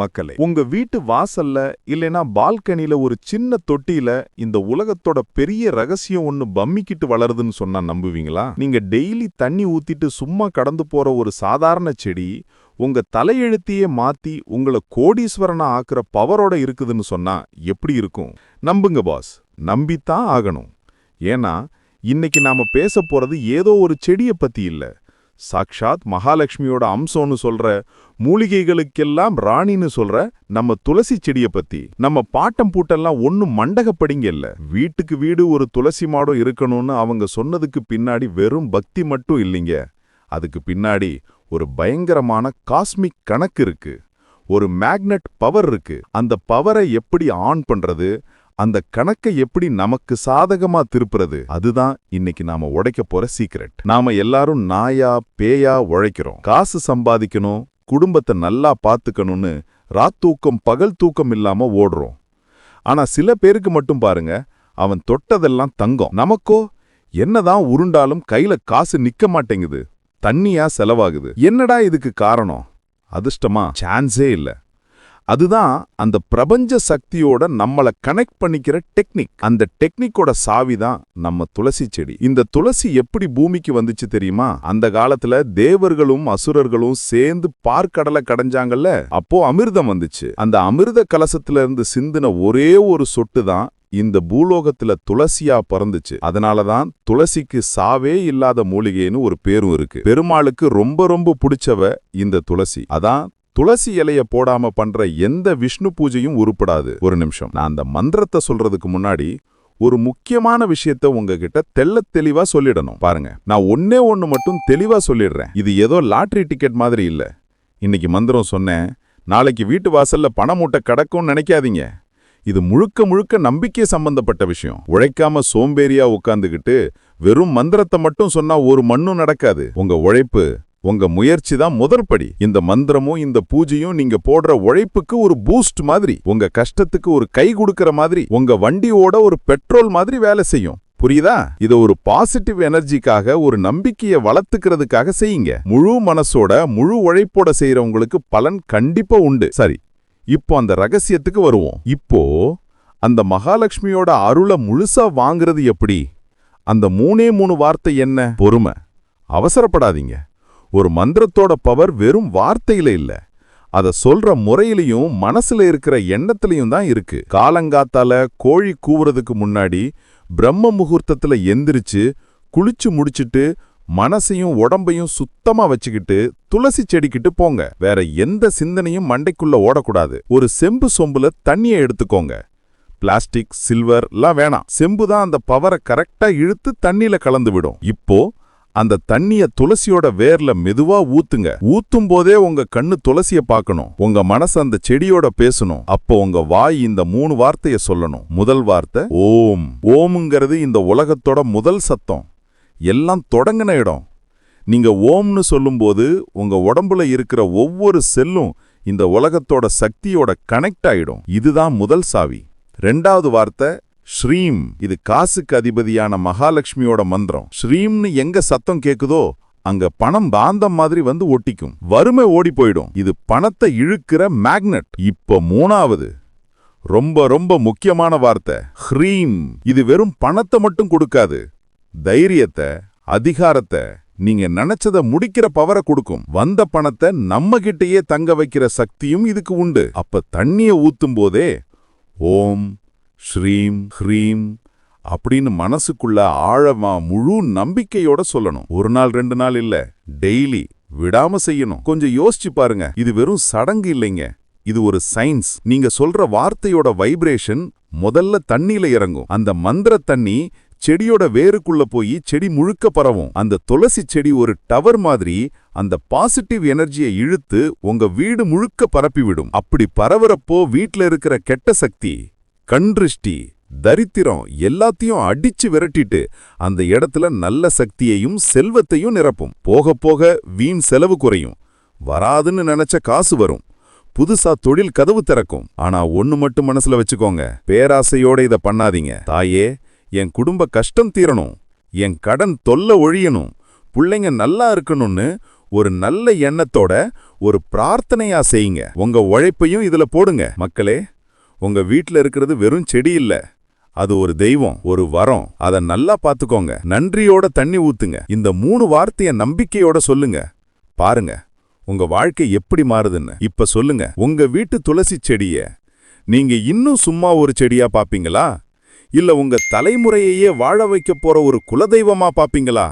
மக்களே உங்க வீட்டு வாசல்ல இல்லைனா பால்கனில ஒரு சின்ன தொட்டியில இந்த உலகத்தோட பெரிய ரகசியம் ஒன்னு பம்மிக்கிட்டு வளருதுன்னு சொன்னா நம்புவீங்களா? நீங்க டெய்லி தண்ணி ஊத்திட்டு சும்மா கடந்து போற ஒரு சாதாரண செடி உங்க தலையெழுத்தையே மாத்தி உங்கள கோடீஸ்வரனா ஆக்குற பவரோட இருக்குதுன்னு சொன்னா எப்படி இருக்கும்? நம்புங்க பாஸ் நம்பித்தான் ஆகணும். ஏன்னா இன்னைக்கு நாம பேச போறது ஏதோ ஒரு செடிய பத்தி இல்ல. சாக்ஷாத் மகாலட்சுமியோட அம்சம்னு சொல்ற மூலிகைகளுக்கெல்லாம் ராணின்னு சொல்ற நம்ம துளசி செடிய பத்தி. நம்ம பாட்டம் பூட்டெல்லாம் ஒன்னும் மண்டகப்படிங்க இல்ல. வீட்டுக்கு வீடு ஒரு துளசி மாடம் இருக்கணும்னு அவங்க சொன்னதுக்கு பின்னாடி வெறும் பக்தி மட்டும் இல்லைங்க. அதுக்கு பின்னாடி ஒரு பயங்கரமான காஸ்மிக் கணக்கு இருக்கு. ஒரு மேக்னெட் பவர் இருக்கு. அந்த பவரை எப்படி ஆன் பண்றது அந்த கணக்கை எப்படி நமக்கு சாதகமா திருப்புறது? அதுதான் இன்னைக்கு நாம உடைக்க போற சீக்ரெட் நாம எல்லாரும் நாயா பேயா உழைக்கிறோம். காசு சம்பாதிக்கணும் குடும்பத்தை நல்லா பாத்துக்கணும்னு ராத்தூக்கம் பகல் தூக்கம் இல்லாம ஓடுறோம். ஆனா சில பேருக்கு மட்டும் பாருங்க அவன் தொட்டதெல்லாம் தங்கம். நமக்கோ என்னதான் உருண்டாலும் கையில காசு நிக்க மாட்டேங்குது. தண்ணியா செலவாகுது. என்னடா இதுக்கு காரணம்? அதிர்ஷ்டமா? சான்ஸே இல்ல. அதுதான் அந்த பிரபஞ்ச சக்தியோட நம்மள கனெக்ட் பண்ணிக்கிற டெக்னிக் அந்த டெக்னிக்கோட சாவி தான் நம்ம துளசி செடி. இந்த துளசி எப்படி பூமிக்கு வந்துச்சு தெரியுமா? அந்த காலத்துல தேவர்களும் அசுரர்களும் சேர்ந்து பார்க்கடலை கடைஞ்சாங்கல்ல? அப்போ அமிர்தம் வந்துச்சு. அந்த அமிர்த கலசத்துல இருந்து சிந்தின ஒரே ஒரு சொட்டு தான் இந்த பூலோகத்துல துளசியா பிறந்துச்சு. அதனாலதான் துளசிக்கு சாவே இல்லாத மூலிகைன்னு ஒரு பேரும் இருக்கு. பெருமாளுக்கு ரொம்ப ரொம்ப பிடிச்சவ இந்த துளசி. அதான் துளசி இலைய போடாம பண்ற எந்த விஷ்ணு பூஜையும் உருப்படாது. ஒரு நிமிஷம். நான் அந்த மந்திரத்தை சொல்றதுக்கு முன்னாடி ஒரு முக்கியமான விஷயத்த உங்ககிட்ட தெள்ளத் தெளிவா சொல்லிடணும். பாருங்க. நான் ஒன்னே ஒன்னு மட்டும் தெளிவா சொல்லிடுறேன். இது ஏதோ லாட்டரி டிக்கெட் மாதிரி இல்ல. இன்னைக்கு மந்திரம் சொன்னேன். நாளைக்கு வீட்டு வாசல்ல பண மூட்டை கிடக்கும்னு நினைக்காதீங்க. இது முழுக்க முழுக்க நம்பிக்கை சம்பந்தப்பட்ட விஷயம். உழைக்காம சோம்பேறியா உட்காந்துக்கிட்டு வெறும் மந்திரத்தை மட்டும் சொன்னா ஒரு மண்ணும் நடக்காது. உங்க உழைப்பு உங்க முயற்சி தான் முதற்படி இந்த மந்திரமும் இந்த பூஜையும் நீங்க போடுற உழைப்புக்கு ஒரு பூஸ்ட் மாதிரி. உங்க கஷ்டத்துக்கு ஒரு கை கொடுக்கற மாதிரி. உங்க வண்டியோட ஒரு பெட்ரோல் மாதிரி வேலை செய்யும். புரியுதா? இத ஒரு பாசிட்டிவ் எனர்ஜிக்காக ஒரு நம்பிக்கையை வளர்த்துக்கிறதுக்காக செய்யுங்க. முழு மனசோட முழு உழைப்போட செய்யறவங்களுக்கு பலன் கண்டிப்பா உண்டு. சரி இப்போ அந்த ரகசியத்துக்கு வருவோம். இப்போ அந்த மகாலட்சுமியோட அருளை முழுசா வாங்குறது எப்படி? அந்த மூணே மூணு வார்த்தை என்ன? பொறுமை. அவசரப்படாதீங்க. ஒரு மந்திரத்தோட பவர் வெறும் வார்த்தையில இல்ல. அத சொல்ற முறையிலையும் மனசுல இருக்கிற எண்ணத்திலையும் தான் இருக்கு. காலங்காத்தால கோழி கூவுறதுக்கு முன்னாடி பிரம்ம முகூர்த்தத்துல எந்திரிச்சு குளிச்சு முடிச்சுட்டு மனசையும் உடம்பையும் சுத்தமா வச்சுக்கிட்டு துளசி செடிக்கிட்டு போங்க. வேற எந்த சிந்தனையும் மண்டைக்குள்ள ஓடக்கூடாது. ஒரு செம்பு சொம்புல தண்ணியை எடுத்துக்கோங்க. பிளாஸ்டிக் சில்வர் எல்லாம் வேணாம். செம்பு தான் அந்த பவரை கரெக்டா இழுத்து தண்ணியில கலந்து விடும். இப்போ அந்த தண்ணிய துளசியோட வேர்ல மெதுவா ஊத்துங்க. ஊத்தும் போதே உங்க கண்ணு துளசிய பார்க்கணும். உங்க மனசு அந்த செடியோட பேசணும். அப்போ உங்க வாய் இந்த மூணு வார்த்தைய சொல்லணும். முதல் வார்த்தை ஓம். ஓம்ங்கிறது இந்த உலகத்தோட முதல் சத்தம். எல்லாம் தொடங்கின இடம். நீங்க ஓம்னு சொல்லும்போது உங்க உடம்புல இருக்கிற ஒவ்வொரு செல்லும் இந்த உலகத்தோட சக்தியோட கனெக்ட் ஆயிடும். இதுதான் முதல் சாவி. ரெண்டாவது வார்த்தை ஸ்ரீம் இது காசுக்கு அதிபதியான மகாலட்சுமியோட மந்திரம். ஸ்ரீம்னு எங்க சத்தம் கேக்குதோ அங்க பணம் பாந்தம் மாதிரி வந்து ஒட்டிக்கும். வறுமை ஓடி போயிடும். இது பணத்தை இழுக்கிற மேக்னட். இப்ப மூணாவது. ரொம்ப ரொம்ப முக்கியமான வார்த்தை. ஹ்ரீம் இது வெறும் பணத்தை மட்டும் கொடுக்காது. தைரியத்தை அதிகாரத்தை நீங்க நினைச்சத முடிக்கிற பவரை கொடுக்கும். வந்த பணத்தை நம்ம கிட்டேயே தங்க வைக்கிற சக்தியும் இதுக்கு உண்டு. அப்ப தண்ணிய ஊத்தும் போதே ஓம் ஸ்ரீம் ஹ்ரீம் அப்படின்னு மனசுக்குள்ள ஆழமா முழு நம்பிக்கையோட சொல்லணும். ஒரு நாள் ரெண்டு நாள் இல்ல டெய்லி விடாம செய்யணும். கொஞ்சம் யோசிச்சு பாருங்க இது வெறும் சடங்கு இல்லைங்க. இது ஒரு சயின்ஸ். நீங்க சொல்ற வார்த்தையோட வைப்ரேஷன் முதல்ல தண்ணியில இறங்கும். அந்த மந்திர தண்ணி செடியோட வேருக்குள்ள போய் செடி முழுக்க பரவும். அந்த துளசி செடி ஒரு டவர் மாதிரி அந்த பாசிட்டிவ் எனர்ஜியை இழுத்து உங்க வீடு முழுக்க பரப்பிவிடும். அப்படி பரவுறப்போ வீட்ல இருக்கிற கெட்ட சக்தி கண்திருஷ்டி தரித்திரம் எல்லாத்தையும் அடிச்சு விரட்டிட்டு அந்த இடத்துல நல்ல சக்தியையும் செல்வத்தையும் நிரப்பும். போக போக வீண் செலவு குறையும். வராதுன்னு நினைச்ச காசு வரும். புதுசா தொழில் கதவு திறக்கும். ஆனா ஒண்ணு மட்டும் மனசுல வச்சுக்கோங்க. பேராசையோட இத பண்ணாதீங்க. தாயே என் குடும்ப கஷ்டம் தீரணும். என் கடன் தொல்ல ஒழியணும். புள்ளைங்க நல்லா இருக்கணும்னு ஒரு நல்ல எண்ணத்தோட ஒரு பிரார்த்தனையா செய்யுங்க. உங்க உழைப்பையும் இதுல போடுங்க. மக்களே உங்க வீட்டில் இருக்கிறது வெறும் செடி இல்லை. அது ஒரு தெய்வம் ஒரு வரம். அத நல்லா பார்த்துக்கோங்க நன்றியோட தண்ணி ஊத்துங்க. இந்த மூணு வார்த்தைய நம்பிக்கையோட சொல்லுங்க. பாருங்க. உங்க வாழ்க்கை எப்படி மாறுதுன்னு. இப்ப சொல்லுங்க. உங்க வீட்டு துளசி செடிய நீங்க இன்னும் சும்மா ஒரு செடியா பாப்பீங்களா? இல்ல உங்க தலைமுறையையே வாழ வைக்க போற ஒரு குலதெய்வமா பாப்பீங்களா?